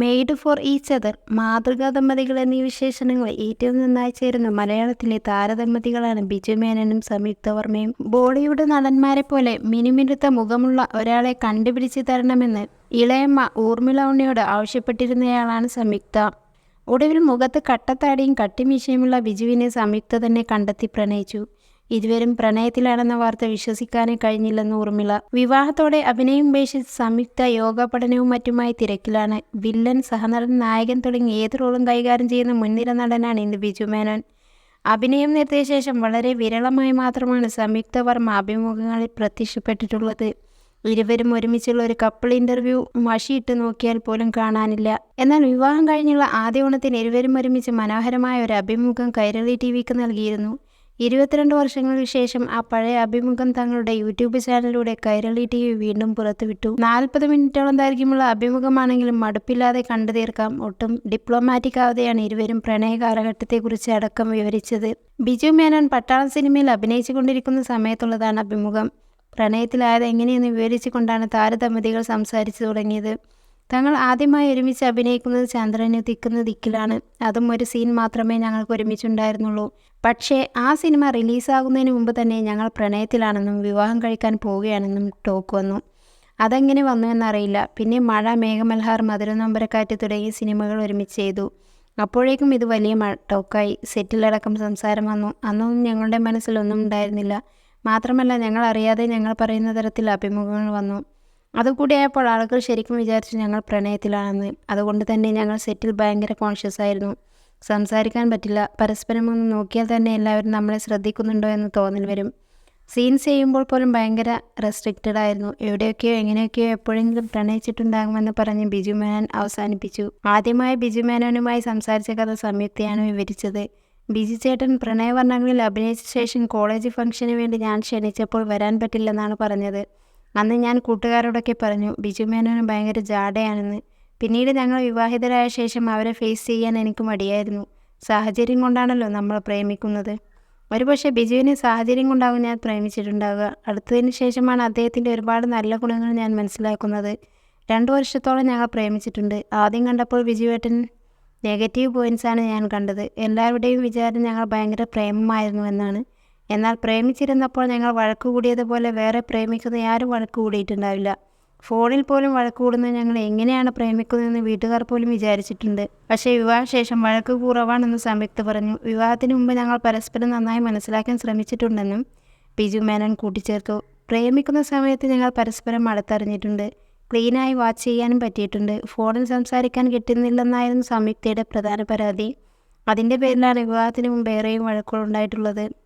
Made for each other മാതൃകാ ദമ്പതികൾ എന്നീ വിശേഷണങ്ങൾ ഏറ്റവും നന്നായി ചേരുന്ന മലയാളത്തിലെ താരദമ്പതികളാണ് ബിജു മേനനും സംയുക്ത വർമ്മയും. ബോളിവുഡ് നടന്മാരെ പോലെ മിനുമിനുത്ത മുഖമുള്ള ഒരാളെ കണ്ടുപിടിച്ച് തരണമെന്ന് ഇളയമ്മ ഊർമിള ഉണ്ണിയോട് ആവശ്യപ്പെട്ടിരുന്നയാളാണ് സംയുക്ത. ഒടുവിൽ മുഖത്ത് കട്ടത്താടിയും കട്ടിമീശയുമുള്ള ബിജുവിനെ സംയുക്ത തന്നെ കണ്ടെത്തി പ്രണയിച്ചു. ഇരുവരും പ്രണയത്തിലാണെന്ന വാർത്ത വിശ്വസിക്കാനേ കഴിഞ്ഞില്ലെന്ന് ഊർമിള. വിവാഹത്തോടെ അഭിനയം ഉപേക്ഷിച്ച് സംയുക്ത യോഗ പഠനവും മറ്റുമായി തിരക്കിലാണ്. വില്ലൻ സഹനടൻ നായകൻ തുടങ്ങി ഏത് റോളും കൈകാര്യം ചെയ്യുന്ന മുൻനിര നടനാണ് ഇന്ന് ബിജു മേനോൻ. അഭിനയം നിർത്തിയ ശേഷം വളരെ വിരളമായി മാത്രമാണ് സംയുക്ത വർമ്മ അഭിമുഖങ്ങളിൽ പ്രത്യക്ഷപ്പെട്ടിട്ടുള്ളത്. ഇരുവരും ഒരുമിച്ചുള്ള ഒരു കപ്പിൾ ഇന്റർവ്യൂ മഷിയിട്ട് നോക്കിയാൽ പോലും കാണാനില്ല. എന്നാൽ വിവാഹം കഴിഞ്ഞുള്ള ആദ്യ ഓണത്തിന് ഇരുവരും ഒരുമിച്ച് മനോഹരമായ ഒരു അഭിമുഖം കൈരളി ടി വിക്ക് നൽകിയിരുന്നു. ഇരുപത്തിരണ്ട് വർഷങ്ങൾക്ക് ശേഷം ആ പഴയ അഭിമുഖം തങ്ങളുടെ യൂട്യൂബ് ചാനലിലൂടെ കൈരളി ടി വി വീണ്ടും പുറത്തുവിട്ടു. നാൽപ്പത് മിനിറ്റോളം ദൈർഘ്യമുള്ള അഭിമുഖമാണെങ്കിലും മടുപ്പില്ലാതെ കണ്ടു തീർക്കാം. ഒട്ടും ഡിപ്ലോമാറ്റിക് ആവതെയാണ് ഇരുവരും പ്രണയ കാലഘട്ടത്തെക്കുറിച്ച് അടക്കം വിവരിച്ചത്. ബിജു മേനോൻ പട്ടാളം സിനിമയിൽ അഭിനയിച്ചു കൊണ്ടിരിക്കുന്ന സമയത്തുള്ളതാണ് അഭിമുഖം. പ്രണയത്തിലായത് എങ്ങനെയെന്ന് വിവരിച്ചുകൊണ്ടാണ് താരദമ്പതികൾ സംസാരിച്ചു തുടങ്ങിയത്. തങ്ങൾ ആദ്യമായി ഒരുമിച്ച് അഭിനയിക്കുന്നത് ചന്ദ്രന് തിക്കുന്ന ദിക്കിലാണ്. അതും ഒരു സീൻ മാത്രമേ ഞങ്ങൾക്ക് ഒരുമിച്ചുണ്ടായിരുന്നുള്ളൂ. പക്ഷേ ആ സിനിമ റിലീസാകുന്നതിന് മുമ്പ് തന്നെ ഞങ്ങൾ പ്രണയത്തിലാണെന്നും വിവാഹം കഴിക്കാൻ പോവുകയാണെന്നും ടോക്ക് വന്നു. അതെങ്ങനെ വന്നു എന്നറിയില്ല. പിന്നെ മഴ മേഘമൽഹാർ മധുരനൊമ്പരക്കാറ്റ് തുടങ്ങിയ സിനിമകൾ ഒരുമിച്ച് ചെയ്തു. അപ്പോഴേക്കും ഇത് വലിയ ടോക്കായി. സെറ്റിലടക്കം സംസാരം വന്നു. അന്നൊന്നും ഞങ്ങളുടെ മനസ്സിലൊന്നും ഉണ്ടായിരുന്നില്ല. മാത്രമല്ല ഞങ്ങൾ അറിയാതെ ഞങ്ങൾ പറയുന്ന തരത്തിൽ അഭിമുഖങ്ങൾ വന്നു. അതുകൂടിയായപ്പോൾ ആളുകൾ ശരിക്കും വിചാരിച്ചു ഞങ്ങൾ പ്രണയത്തിലാണെന്ന്. അതുകൊണ്ട് തന്നെ ഞങ്ങൾ സെറ്റിൽ ഭയങ്കര കോൺഷ്യസ് ആയിരുന്നു. സംസാരിക്കാൻ പറ്റില്ല. പരസ്പരം ഒന്ന് നോക്കിയാൽ തന്നെ എല്ലാവരും നമ്മളെ ശ്രദ്ധിക്കുന്നുണ്ടോ എന്ന് തോന്നൽ വരും. സീൻസ് ചെയ്യുമ്പോൾ പോലും ഭയങ്കര റെസ്ട്രിക്റ്റഡ് ആയിരുന്നു. എവിടെയൊക്കെയോ എങ്ങനെയൊക്കെയോ എപ്പോഴെങ്കിലും പ്രണയിച്ചിട്ടുണ്ടാകുമെന്ന് പറഞ്ഞ് ബിജു മേനോൻ അവസാനിപ്പിച്ചു. ആദ്യമായി ബിജു മേനോനുമായി സംസാരിച്ച കഥ സംയുക്തയാണ് വിവരിച്ചത്. ബിജു ചേട്ടൻ പ്രണയവർണങ്ങളിൽ അഭിനയിച്ച ശേഷം കോളേജ് ഫംഗ്ഷന് വേണ്ടി ഞാൻ ക്ഷണിച്ചപ്പോൾ വരാൻ പറ്റില്ലെന്നാണ് പറഞ്ഞത്. അന്ന് ഞാൻ കൂട്ടുകാരോടൊക്കെ പറഞ്ഞു ബിജു മേനോന് ഭയങ്കര ജാടയാണെന്ന് പിന്നീട് ഞങ്ങൾ വിവാഹിതരായ ശേഷം അവരെ ഫേസ് ചെയ്യാൻ എനിക്ക് മടിയായിരുന്നു. സാഹചര്യം കൊണ്ടാണല്ലോ നമ്മൾ പ്രേമിക്കുന്നത്. ഒരുപക്ഷെ ബിജുവിന് സാഹചര്യം കൊണ്ടാകും ഞാൻ പ്രേമിച്ചിട്ടുണ്ടാവുക. അടുത്തതിന് ശേഷമാണ് അദ്ദേഹത്തിന്റെ ഒരുപാട് നല്ല ഗുണങ്ങൾ ഞാൻ മനസ്സിലാക്കുന്നത്. രണ്ടു വർഷത്തോളം ഞങ്ങൾ പ്രേമിച്ചിട്ടുണ്ട്. ആദ്യം കണ്ടപ്പോൾ ബിജുവേട്ടൻ നെഗറ്റീവ് പോയിൻസാണ് ഞാൻ കണ്ടത്. എല്ലാവരുടെയും വിചാരം ഞങ്ങൾ ഭയങ്കര പ്രേമമായിരുന്നു എന്നാണ്. എന്നാൽ പ്രേമിച്ചിരുന്നപ്പോൾ ഞങ്ങൾ വഴക്ക് കൂടിയതുപോലെ വേറെ പ്രേമിക്കുന്ന ആരും വഴക്ക് കൂടിയിട്ടുണ്ടാവില്ല. ഫോണിൽ പോലും വഴക്ക് കൂടുന്നത് ഞങ്ങൾ എങ്ങനെയാണ് പ്രേമിക്കുന്നതെന്ന് വീട്ടുകാർ പോലും വിചാരിച്ചിട്ടുണ്ട്. പക്ഷേ വിവാഹശേഷം വഴക്ക് കുറവാണെന്ന് സംയുക്ത പറഞ്ഞു. വിവാഹത്തിന് മുമ്പ് ഞങ്ങൾ പരസ്പരം നന്നായി മനസ്സിലാക്കാൻ ശ്രമിച്ചിട്ടുണ്ടെന്നും ബിജു മേനൻ കൂട്ടിച്ചേർത്തു. പ്രേമിക്കുന്ന സമയത്ത് ഞങ്ങൾ പരസ്പരം അടുത്തറിഞ്ഞിട്ടുണ്ട്. ക്ലീനായി വാച്ച് ചെയ്യാനും പറ്റിയിട്ടുണ്ട്. ഫോണിൽ സംസാരിക്കാൻ കിട്ടുന്നില്ലെന്നായിരുന്നു സംയുക്തയുടെ പ്രധാന പരാതി. അതിന്റെ പേരിലാണ് വിവാഹത്തിന് മുമ്പ് ഏറെയും വഴക്കുകളുണ്ടായിട്ടുള്ളത്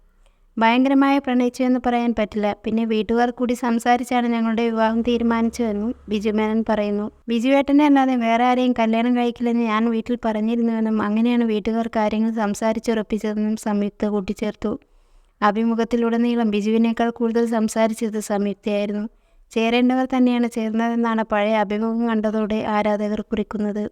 ഭയങ്കരമായ പ്രണയിച്ചു എന്ന് പറയാൻ പറ്റില്ല. പിന്നെ വീട്ടുകാർ കൂടി സംസാരിച്ചാണ് ഞങ്ങളുടെ വിവാഹം തീരുമാനിച്ചതെന്നും ബിജു മേനൻ പറയുന്നു. ബിജുവേട്ടനെ അല്ലാതെ വേറെ ആരെയും കല്യാണം കഴിക്കില്ലെന്ന് ഞാൻ വീട്ടിൽ പറഞ്ഞിരുന്നുവെന്നും അങ്ങനെയാണ് വീട്ടുകാർ കാര്യങ്ങൾ സംസാരിച്ചുറപ്പിച്ചതെന്നും സംയുക്ത കൂട്ടിച്ചേർത്തു. അഭിമുഖത്തിലുടനീളം ബിജുവിനേക്കാൾ കൂടുതൽ സംസാരിച്ചത് സംയുക്തയായിരുന്നു. ചേരേണ്ടവർ തന്നെയാണ് ചേർന്നതെന്നാണ് പഴയ അഭിമുഖം കണ്ടതോടെ ആരാധകർ കുറിക്കുന്നത്.